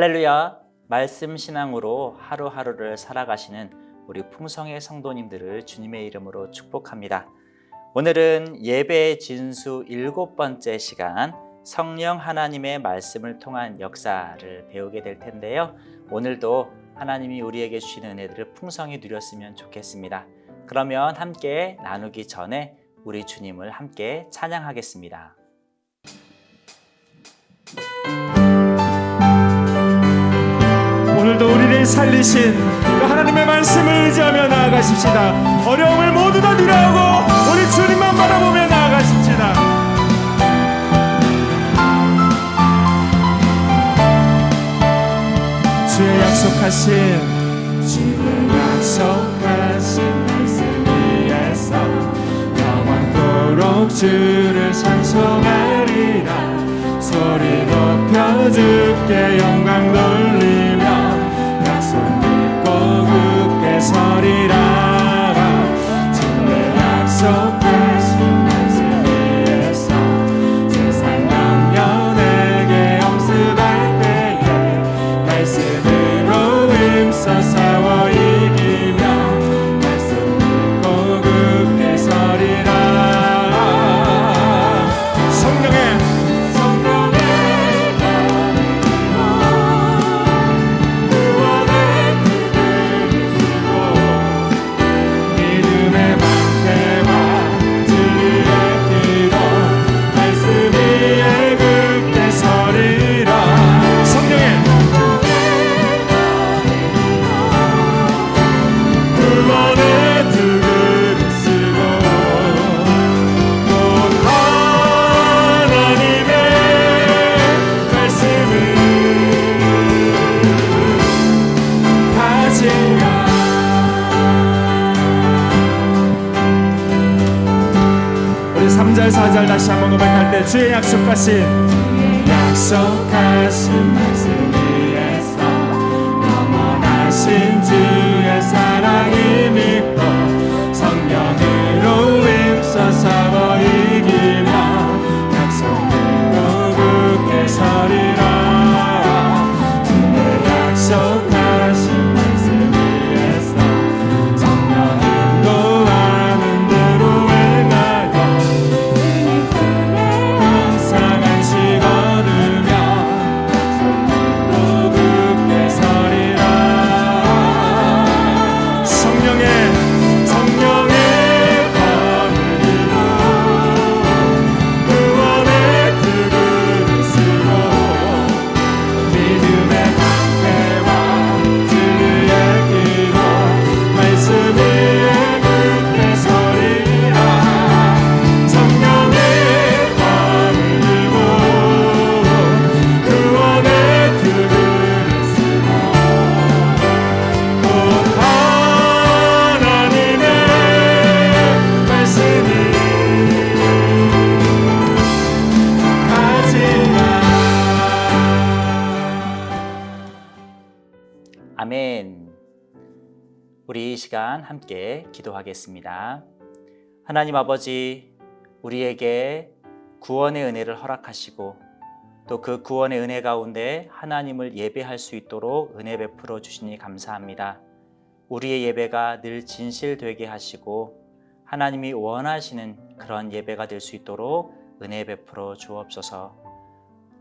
할렐루야. 말씀 신앙으로 하루하루를 살아가시는 우리 풍성의 성도님들을 주님의 이름으로 축복합니다. 오늘은 예배 진수 일곱 번째 시간 성령 하나님의 말씀을 통한 역사를 배우게 될 텐데요. 오늘도 하나님이 우리에게 주시는 은혜들을 풍성히 누렸으면 좋겠습니다. 그러면 함께 나누기 전에 우리 주님을 함께 찬양하겠습니다. 오늘도 우리를 살리신 그 하나님의 말씀을 의지하며 나아가십시다. 어려움을 모두 다 뒤로하고 우리 주님만 바라보며 나아가십시다. 주의 약속하신 주의 약속하신 말씀 위에서 영원토록 주를 찬송하리라 소리 높여 주께 영광 돌 고백할 때주 시간 함께 기도하겠습니다. 하나님 아버지, 우리에게 구원의 은혜를 허락하시고 또 그 구원의 은혜 가운데 하나님을 예배할 수 있도록 은혜 베풀어 주시니 감사합니다. 우리의 예배가 늘 진실되게 하시고 하나님이 원하시는 그런 예배가 될 수 있도록 은혜 베풀어 주옵소서.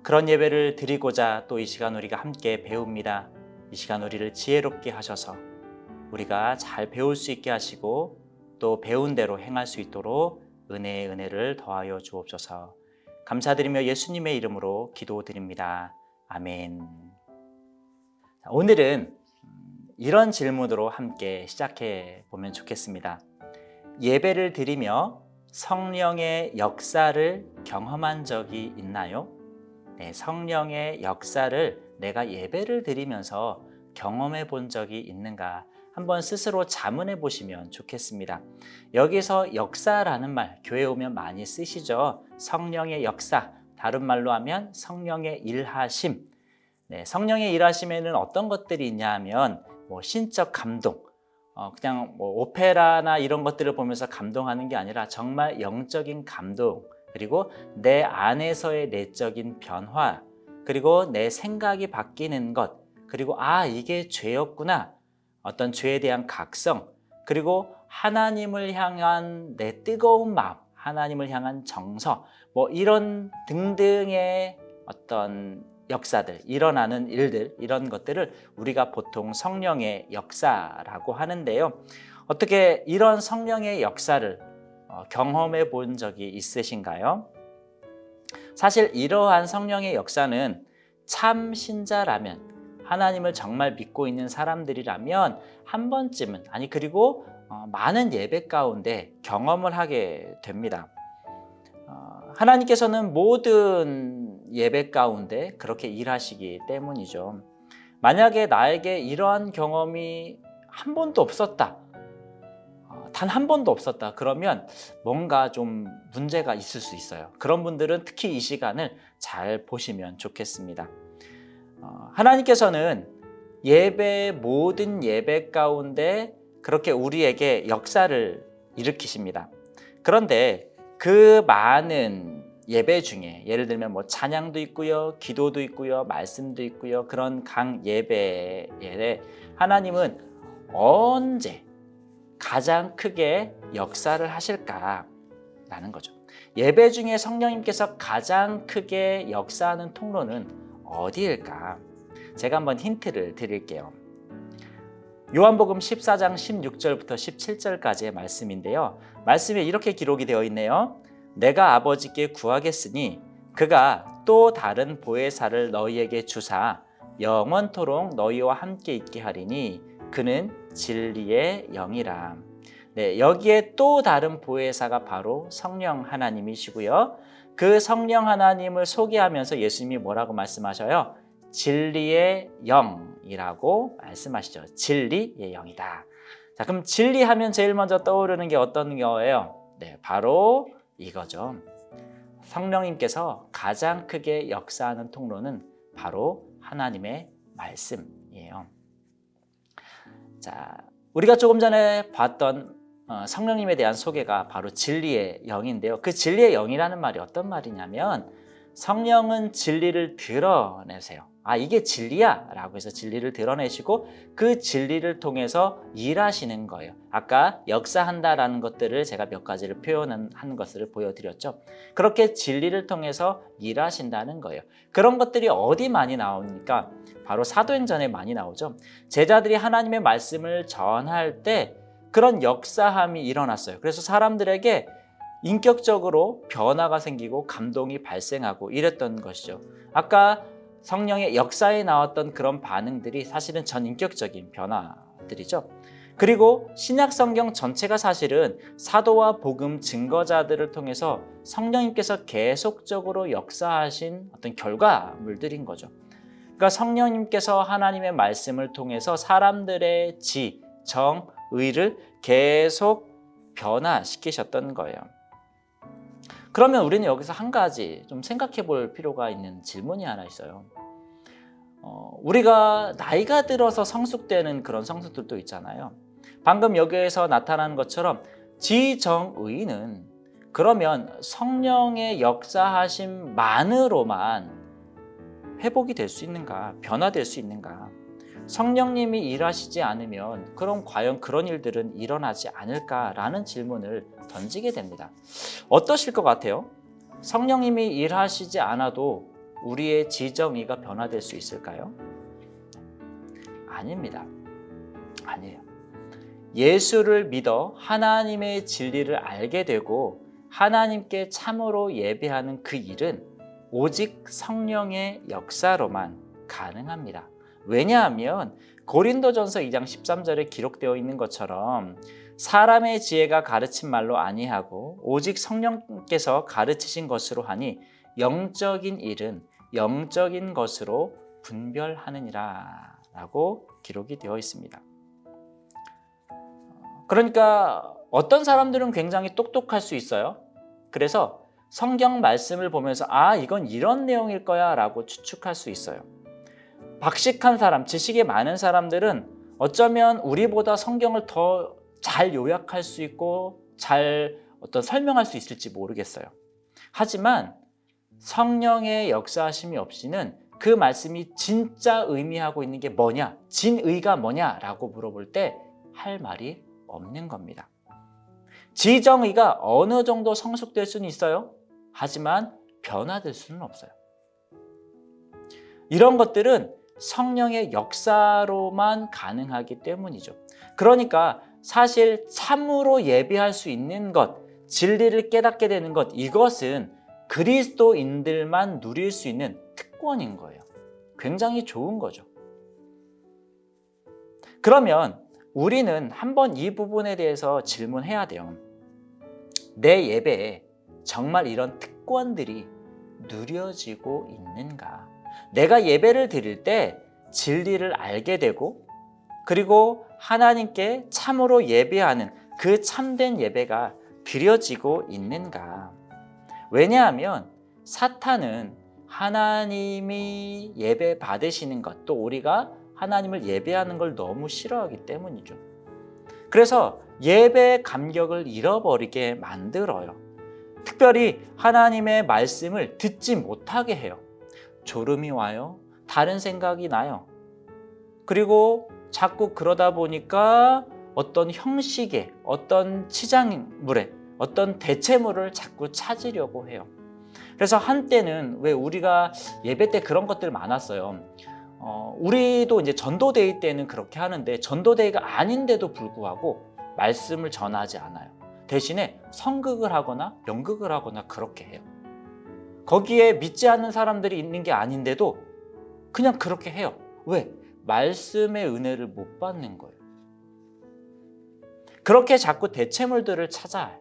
그런 예배를 드리고자 또 이 시간 우리가 함께 배웁니다. 이 시간 우리를 지혜롭게 하셔서 우리가 잘 배울 수 있게 하시고 또 배운 대로 행할 수 있도록 은혜의 은혜를 더하여 주옵소서. 감사드리며 예수님의 이름으로 기도드립니다. 아멘. 자, 오늘은 음, 이런 질문으로 함께 시작해 보면 좋겠습니다. 예배를 드리며 성령의 역사를 경험한 적이 있나요? 네, 성령의 역사를 내가 예배를 드리면서 경험해 본 적이 있는가? 한번 스스로 자문해 보시면 좋겠습니다. 여기서 역사라는 말 교회 오면 많이 쓰시죠. 성령의 역사, 다른 말로 하면 성령의 일하심. 네, 성령의 일하심에는 어떤 것들이 있냐 하면 뭐 신적 감동, 어, 그냥 뭐 오페라나 이런 것들을 보면서 감동하는 게 아니라 정말 영적인 감동, 그리고 내 안에서의 내적인 변화, 그리고 내 생각이 바뀌는 것, 그리고 아, 이게 죄였구나. 어떤 죄에 대한 각성, 그리고 하나님을 향한 내 뜨거운 마음, 하나님을 향한 정서, 뭐 이런 등등의 어떤 역사들, 일어나는 일들, 이런 것들을 우리가 보통 성령의 역사라고 하는데요. 어떻게 이런 성령의 역사를 어, 경험해 본 적이 있으신가요? 사실 이러한 성령의 역사는 참 신자라면 하나님을 정말 믿고 있는 사람들이라면 한 번쯤은 아니 그리고 어, 많은 예배 가운데 경험을 하게 됩니다. 어, 하나님께서는 모든 예배 가운데 그렇게 일하시기 때문이죠. 만약에 나에게 이러한 경험이 한 번도 없었다. 어, 단한 번도 없었다. 그러면 뭔가 좀 문제가 있을 수 있어요. 그런 분들은 특히 이 시간을 잘 보시면 좋겠습니다. 어, 하나님께서는 예배 모든 예배 가운데 그렇게 우리에게 역사를 일으키십니다. 그런데 그 많은 예배 중에 예를 들면 뭐 찬양도 있고요, 기도도 있고요, 말씀도 있고요. 그런 강 예배에 하나님은 언제 가장 크게 역사를 하실까라는 거죠. 예배 중에 성령님께서 가장 크게 역사하는 통로는 어디일까? 제가 한번 힌트를 드릴게요. 요한복음 14장 16절부터 17절까지의 말씀인데요. 말씀에 이렇게 기록이 되어 있네요. 내가 아버지께 구하겠으니 그가 또 다른 보혜사를 너희에게 주사 영원토록 너희와 함께 있게 하리니 그는 진리의 영이라. 네, 여기에 또 다른 보혜사가 바로 성령 하나님이시고요. 그 성령 하나님을 소개하면서 예수님이 뭐라고 말씀하셔요? 진리의 영이라고 말씀하시죠. 진리의 영이다. 자, 그럼 진리 하면 제일 먼저 떠오르는 게 어떤 거예요? 네, 바로 이거죠. 성령님께서 가장 크게 역사하는 통로는 바로 하나님의 말씀이에요. 자, 우리가 조금 전에 봤던 어, 성령님에 대한 소개가 바로 진리의 영인데요. 그 진리의 영이라는 말이 어떤 말이냐면 성령은 진리를 드러내세요. 아, 이게 진리야 라고 해서 진리를 드러내시고 그 진리를 통해서 일하시는 거예요. 아까 역사한다라는 것들을 제가 몇 가지를 표현한 것을 보여드렸죠. 그렇게 진리를 통해서 일하신다는 거예요. 그런 것들이 어디 많이 나옵니까? 바로 사도행전에 많이 나오죠. 제자들이 하나님의 말씀을 전할 때 그런 역사함이 일어났어요. 그래서 사람들에게 인격적으로 변화가 생기고 감동이 발생하고 이랬던 것이죠. 아까 성령의 역사에 나왔던 그런 반응들이 사실은 전인격적인 변화들이죠. 그리고 신약 성경 전체가 사실은 사도와 복음 증거자들을 통해서 성령님께서 계속적으로 역사하신 어떤 결과물들인 거죠. 그러니까 성령님께서 하나님의 말씀을 통해서 사람들의 지, 정, 의를 계속 변화시키셨던 거예요. 그러면 우리는 여기서 한 가지 좀 생각해 볼 필요가 있는 질문이 하나 있어요. 어, 우리가 나이가 들어서 성숙되는 그런 성숙들도 있잖아요. 방금 여기에서 나타나는 것처럼 지정의는 그러면 성령의 역사하심만으로만 회복이 될 수 있는가, 변화될 수 있는가? 성령님이 일하시지 않으면 그럼 과연 그런 일들은 일어나지 않을까라는 질문을 던지게 됩니다. 어떠실 것 같아요? 성령님이 일하시지 않아도 우리의 지정의가 변화될 수 있을까요? 아닙니다. 아니에요. 예수를 믿어 하나님의 진리를 알게 되고 하나님께 참으로 예배하는 그 일은 오직 성령의 역사로만 가능합니다. 왜냐하면 고린도전서 2장 13절에 기록되어 있는 것처럼 사람의 지혜가 가르친 말로 아니하고 오직 성령께서 가르치신 것으로 하니 영적인 일은 영적인 것으로 분별하느니라 라고 기록이 되어 있습니다. 그러니까 어떤 사람들은 굉장히 똑똑할 수 있어요. 그래서 성경 말씀을 보면서 아, 이건 이런 내용일 거야 라고 추측할 수 있어요. 박식한 사람, 지식이 많은 사람들은 어쩌면 우리보다 성경을 더 잘 요약할 수 있고 잘 어떤 설명할 수 있을지 모르겠어요. 하지만 성령의 역사하심이 없이는 그 말씀이 진짜 의미하고 있는 게 뭐냐? 진의가 뭐냐라고 물어볼 때 할 말이 없는 겁니다. 지정의가 어느 정도 성숙될 수는 있어요. 하지만 변화될 수는 없어요. 이런 것들은 성령의 역사로만 가능하기 때문이죠. 그러니까 사실 참으로 예배할 수 있는 것, 진리를 깨닫게 되는 것, 이것은 그리스도인들만 누릴 수 있는 특권인 거예요. 굉장히 좋은 거죠. 그러면 우리는 한번 이 부분에 대해서 질문해야 돼요. 내 예배에 정말 이런 특권들이 누려지고 있는가? 내가 예배를 드릴 때 진리를 알게 되고 그리고 하나님께 참으로 예배하는 그 참된 예배가 드려지고 있는가? 왜냐하면 사탄은 하나님이 예배 받으시는 것, 또 우리가 하나님을 예배하는 걸 너무 싫어하기 때문이죠. 그래서 예배 감격을 잃어버리게 만들어요. 특별히 하나님의 말씀을 듣지 못하게 해요. 졸음이 와요. 다른 생각이 나요. 그리고 자꾸 그러다 보니까 어떤 형식의 어떤 치장물에 어떤 대체물을 자꾸 찾으려고 해요. 그래서 한때는 왜 우리가 예배 때 그런 것들 많았어요. 어, 우리도 이제 전도데이 때는 그렇게 하는데 전도데이가 아닌데도 불구하고 말씀을 전하지 않아요. 대신에 성극을 하거나 연극을 하거나 그렇게 해요. 거기에 믿지 않는 사람들이 있는 게 아닌데도 그냥 그렇게 해요. 왜? 말씀의 은혜를 못 받는 거예요. 그렇게 자꾸 대체물들을 찾아요.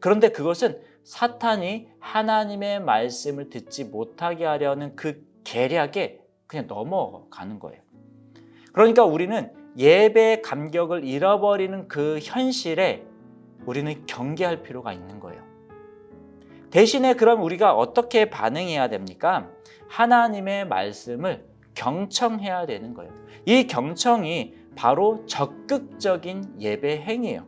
그런데 그것은 사탄이 하나님의 말씀을 듣지 못하게 하려는 그 계략에 그냥 넘어가는 거예요. 그러니까 우리는 예배 감격을 잃어버리는 그 현실에 우리는 경계할 필요가 있는 거예요. 대신에 그럼 우리가 어떻게 반응해야 됩니까? 하나님의 말씀을 경청해야 되는 거예요. 이 경청이 바로 적극적인 예배 행위예요.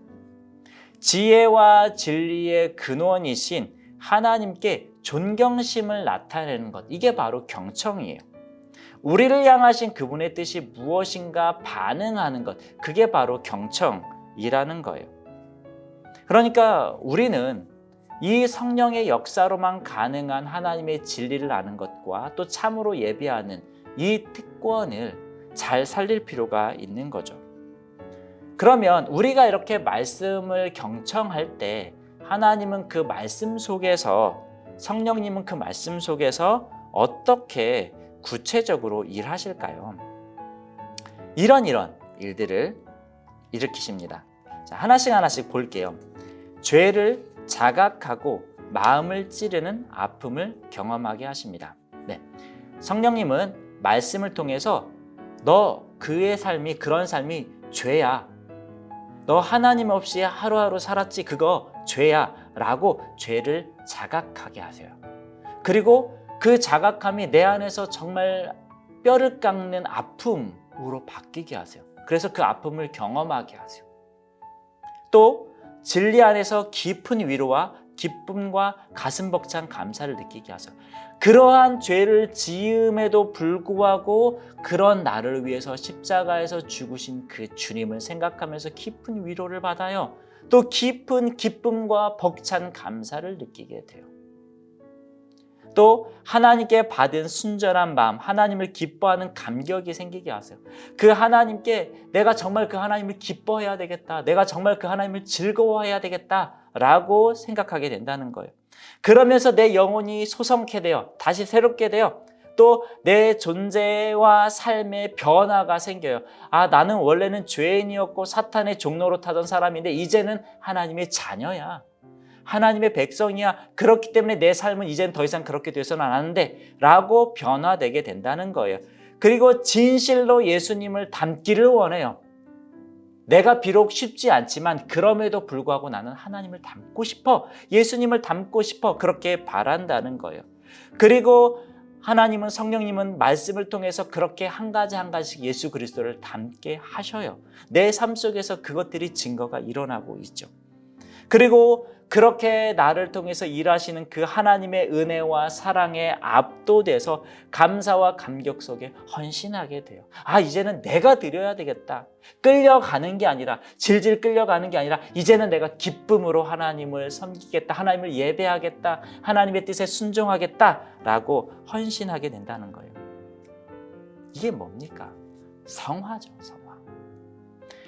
지혜와 진리의 근원이신 하나님께 존경심을 나타내는 것. 이게 바로 경청이에요. 우리를 향하신 그분의 뜻이 무엇인가 반응하는 것. 그게 바로 경청이라는 거예요. 그러니까 우리는 이 성령의 역사로만 가능한 하나님의 진리를 아는 것과 또 참으로 예배하는 이 특권을 잘 살릴 필요가 있는 거죠. 그러면 우리가 이렇게 말씀을 경청할 때 하나님은 그 말씀 속에서 성령님은 그 말씀 속에서 어떻게 구체적으로 일하실까요? 이런 이런 일들을 일으키십니다. 자, 하나씩 하나씩 볼게요. 죄를 자각하고 마음을 찌르는 아픔을 경험하게 하십니다. 네. 성령님은 말씀을 통해서 너 그의 삶이 그런 삶이 죄야. 너 하나님 없이 하루하루 살았지 그거 죄야 라고 죄를 자각하게 하세요. 그리고 그 자각함이 내 안에서 정말 뼈를 깎는 아픔으로 바뀌게 하세요. 그래서 그 아픔을 경험하게 하세요. 또 진리 안에서 깊은 위로와 기쁨과 가슴 벅찬 감사를 느끼게 하세요. 그러한 죄를 지음에도 불구하고 그런 나를 위해서 십자가에서 죽으신 그 주님을 생각하면서 깊은 위로를 받아요. 또 깊은 기쁨과 벅찬 감사를 느끼게 돼요. 또 하나님께 받은 순전한 마음, 하나님을 기뻐하는 감격이 생기게 하세요. 그 하나님께 내가 정말 그 하나님을 기뻐해야 되겠다. 내가 정말 그 하나님을 즐거워해야 되겠다라고 생각하게 된다는 거예요. 그러면서 내 영혼이 소성케 되어 다시 새롭게 되어 또 내 존재와 삶의 변화가 생겨요. 아, 나는 원래는 죄인이었고 사탄의 종로로 타던 사람인데 이제는 하나님의 자녀야. 하나님의 백성이야. 그렇기 때문에 내 삶은 이젠 더 이상 그렇게 되서는 않는데 라고 변화되게 된다는 거예요. 그리고 진실로 예수님을 닮기를 원해요. 내가 비록 쉽지 않지만 그럼에도 불구하고 나는 하나님을 닮고 싶어. 예수님을 닮고 싶어. 그렇게 바란다는 거예요. 그리고 하나님은 성령님은 말씀을 통해서 그렇게 한 가지 한 가지씩 예수 그리스도를 닮게 하셔요. 내 삶 속에서 그것들이 증거가 일어나고 있죠. 그리고 그렇게 나를 통해서 일하시는 그 하나님의 은혜와 사랑에 압도돼서 감사와 감격 속에 헌신하게 돼요. 아, 이제는 내가 드려야 되겠다. 끌려가는 게 아니라, 질질 끌려가는 게 아니라, 이제는 내가 기쁨으로 하나님을 섬기겠다. 하나님을 예배하겠다. 하나님의 뜻에 순종하겠다. 라고 헌신하게 된다는 거예요. 이게 뭡니까? 성화죠, 성화.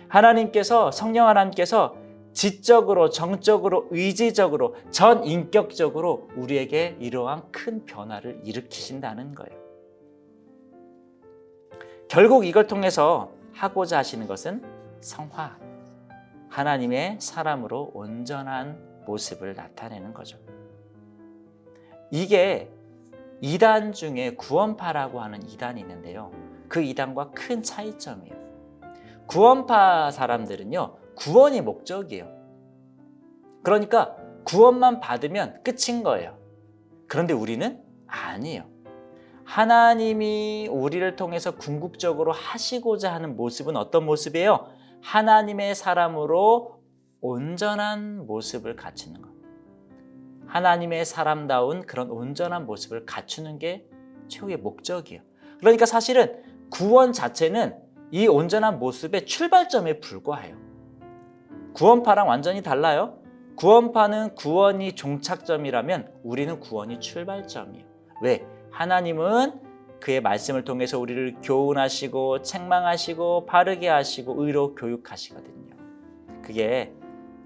하나님께서, 성령 하나님께서 지적으로, 정적으로, 의지적으로, 전 인격적으로 우리에게 이러한 큰 변화를 일으키신다는 거예요. 결국 이걸 통해서 하고자 하시는 것은 성화. 하나님의 사람으로 온전한 모습을 나타내는 거죠. 이게 이단 중에 구원파라고 하는 이단이 있는데요. 그 이단과 큰 차이점이에요. 구원파 사람들은요, 구원이 목적이에요. 그러니까 구원만 받으면 끝인 거예요. 그런데 우리는 아니에요. 하나님이 우리를 통해서 궁극적으로 하시고자 하는 모습은 어떤 모습이에요? 하나님의 사람으로 온전한 모습을 갖추는 것. 하나님의 사람다운 그런 온전한 모습을 갖추는 게 최후의 목적이에요. 그러니까 사실은 구원 자체는 이 온전한 모습의 출발점에 불과해요. 구원파랑 완전히 달라요. 구원파는 구원이 종착점이라면 우리는 구원이 출발점이에요. 왜? 하나님은 그의 말씀을 통해서 우리를 교훈하시고 책망하시고 바르게 하시고 의로 교육하시거든요. 그게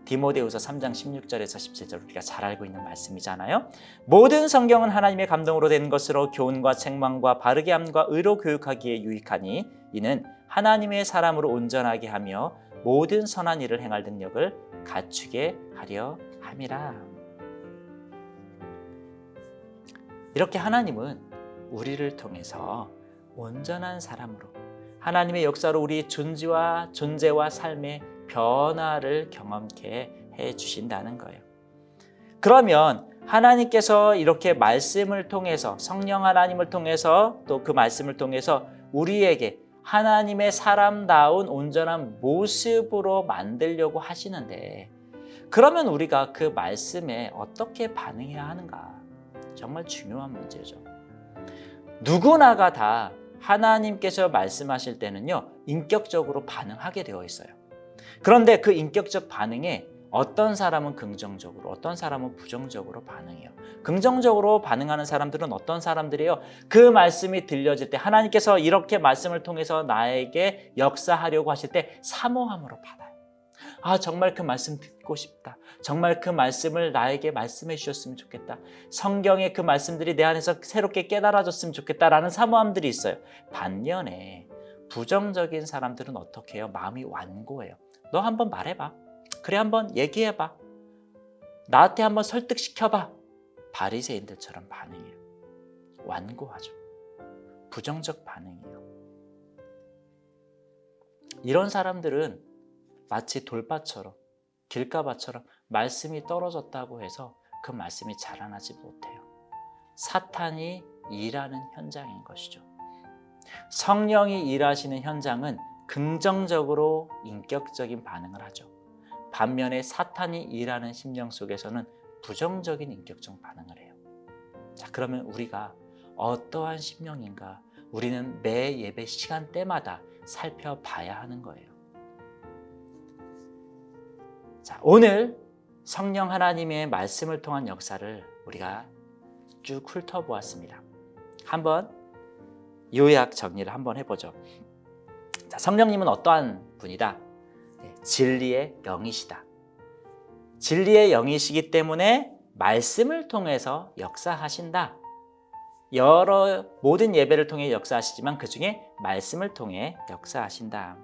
디모데후서 3장 16절에서 17절 우리가 잘 알고 있는 말씀이잖아요. 모든 성경은 하나님의 감동으로 된 것으로 교훈과 책망과 바르게 함과 의로 교육하기에 유익하니 이는 하나님의 사람으로 온전하게 하며 모든 선한 일을 행할 능력을 갖추게 하려 함이라. 이렇게 하나님은 우리를 통해서 온전한 사람으로 하나님의 역사로 우리 존재와 존재와 삶의 변화를 경험케 해 주신다는 거예요. 그러면 하나님께서 이렇게 말씀을 통해서 성령 하나님을 통해서 또 그 말씀을 통해서 우리에게 하나님의 사람다운 온전한 모습으로 만들려고 하시는데 그러면 우리가 그 말씀에 어떻게 반응해야 하는가? 정말 중요한 문제죠. 누구나가 다 하나님께서 말씀하실 때는요, 인격적으로 반응하게 되어 있어요. 그런데 그 인격적 반응에 어떤 사람은 긍정적으로, 어떤 사람은 부정적으로 반응해요. 긍정적으로 반응하는 사람들은 어떤 사람들이에요? 그 말씀이 들려질 때 하나님께서 이렇게 말씀을 통해서 나에게 역사하려고 하실 때 사모함으로 받아요. 아, 정말 그 말씀 듣고 싶다. 정말 그 말씀을 나에게 말씀해 주셨으면 좋겠다. 성경의 그 말씀들이 내 안에서 새롭게 깨달아졌으면 좋겠다라는 사모함들이 있어요. 반면에 부정적인 사람들은 어떻게 해요? 마음이 완고해요. 너 한번 말해봐. 그래 한번 얘기해봐. 나한테 한번 설득시켜봐. 바리새인들처럼 반응해요. 완고하죠. 부정적 반응이에요. 이런 사람들은 마치 돌밭처럼 길가밭처럼 말씀이 떨어졌다고 해서 그 말씀이 자라나지 못해요. 사탄이 일하는 현장인 것이죠. 성령이 일하시는 현장은 긍정적으로 인격적인 반응을 하죠. 반면에 사탄이 일하는 심령 속에서는 부정적인 인격적 반응을 해요. 자, 그러면 우리가 어떠한 심령인가 우리는 매 예배 시간대마다 살펴봐야 하는 거예요. 자, 오늘 성령 하나님의 말씀을 통한 역사를 우리가 쭉 훑어보았습니다. 한번 요약 정리를 한번 해보죠. 자, 성령님은 어떠한 분이다? 네, 진리의 영이시다. 진리의 영이시기 때문에 말씀을 통해서 역사하신다. 여러 모든 예배를 통해 역사하시지만 그 중에 말씀을 통해 역사하신다.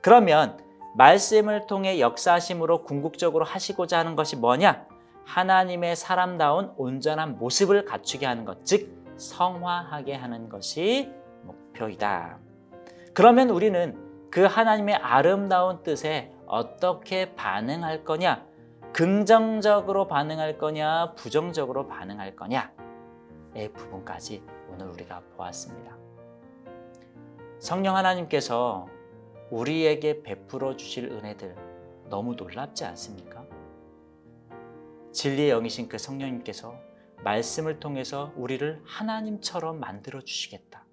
그러면 말씀을 통해 역사하심으로 궁극적으로 하시고자 하는 것이 뭐냐? 하나님의 사람다운 온전한 모습을 갖추게 하는 것, 즉 성화하게 하는 것이 목표이다. 그러면 우리는 그 하나님의 아름다운 뜻에 어떻게 반응할 거냐? 긍정적으로 반응할 거냐? 부정적으로 반응할 거냐? 의 부분까지 오늘 우리가 보았습니다. 성령 하나님께서 우리에게 베풀어 주실 은혜들 너무 놀랍지 않습니까? 진리의 영이신 그 성령님께서 말씀을 통해서 우리를 하나님처럼 만들어 주시겠다.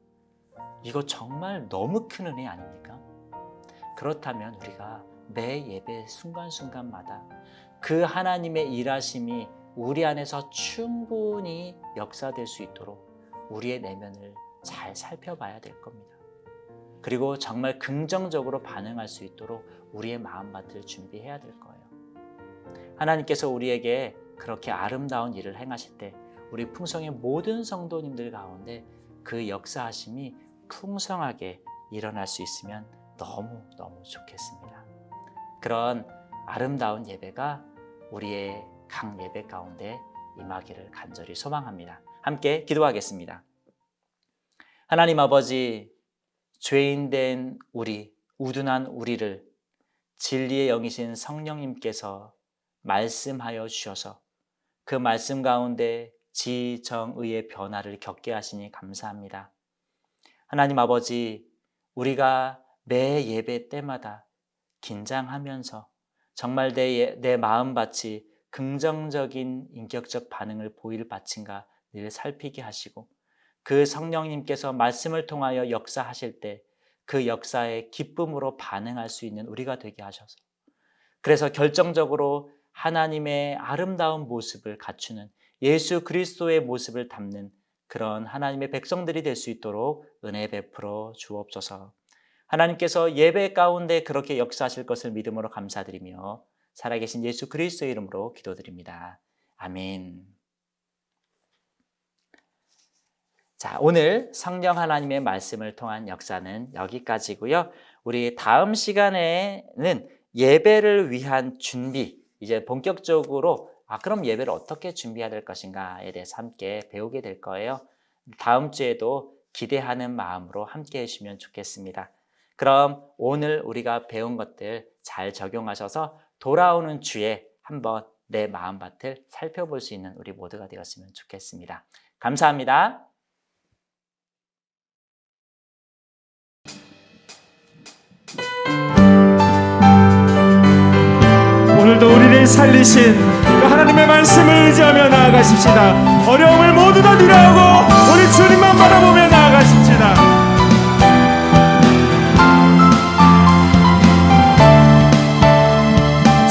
이거 정말 너무 큰 은혜 아닙니까? 그렇다면 우리가 매 예배 순간순간마다 그 하나님의 일하심이 우리 안에서 충분히 역사될 수 있도록 우리의 내면을 잘 살펴봐야 될 겁니다. 그리고 정말 긍정적으로 반응할 수 있도록 우리의 마음밭을 준비해야 될 거예요. 하나님께서 우리에게 그렇게 아름다운 일을 행하실 때 우리 풍성의 모든 성도님들 가운데 그 역사하심이 풍성하게 일어날 수 있으면 너무 너무 좋겠습니다. 그런 아름다운 예배가 우리의 각 예배 가운데 임하기를 간절히 소망합니다. 함께 기도하겠습니다. 하나님 아버지, 죄인된 우리, 우둔한 우리를 진리의 영이신 성령님께서 말씀하여 주셔서 그 말씀 가운데 지정의의 변화를 겪게 하시니 감사합니다. 하나님 아버지, 우리가 매 예배 때마다 긴장하면서 정말 내, 예- 내 마음밭이 긍정적인 인격적 반응을 보일 밭인가 늘 살피게 하시고 그 성령님께서 말씀을 통하여 역사하실 때 그 역사에 기쁨으로 반응할 수 있는 우리가 되게 하셔서 그래서 결정적으로 하나님의 아름다운 모습을 갖추는 예수 그리스도의 모습을 담는 그런 하나님의 백성들이 될 수 있도록 은혜 베풀어 주옵소서. 하나님께서 예배 가운데 그렇게 역사하실 것을 믿음으로 감사드리며 살아계신 예수 그리스도의 이름으로 기도드립니다. 아멘. 자, 오늘 성령 하나님의 말씀을 통한 역사는 여기까지고요. 우리 다음 시간에는 예배를 위한 준비, 이제 본격적으로 아, 그럼 예배를 어떻게 준비해야 될 것인가에 대해서 함께 배우게 될 거예요. 다음 주에도 기대하는 마음으로 함께 해주시면 좋겠습니다. 그럼 오늘 우리가 배운 것들 잘 적용하셔서 돌아오는 주에 한번 내 마음밭을 살펴볼 수 있는 우리 모두가 되었으면 좋겠습니다. 감사합니다. 오늘도 우리를 살리신 그 하나님의 말씀을 의지하며 나아가십시다. 어려움을 모두 다 뒤로하고 우리 주님만 바라보며 나아가십시다.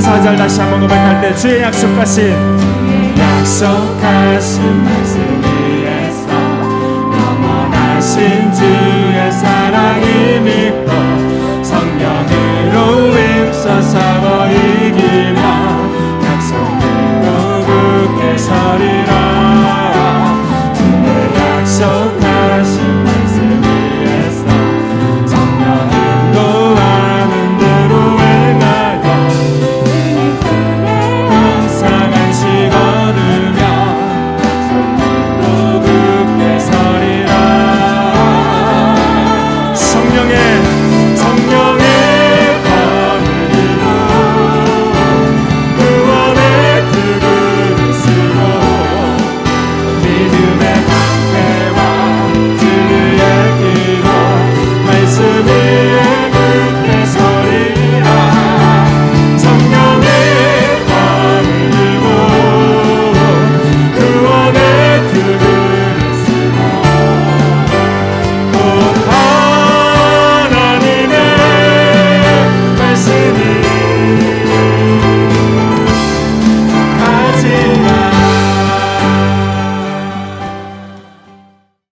4절 다시 한번 고백할 때 주의 약속하신 약속하신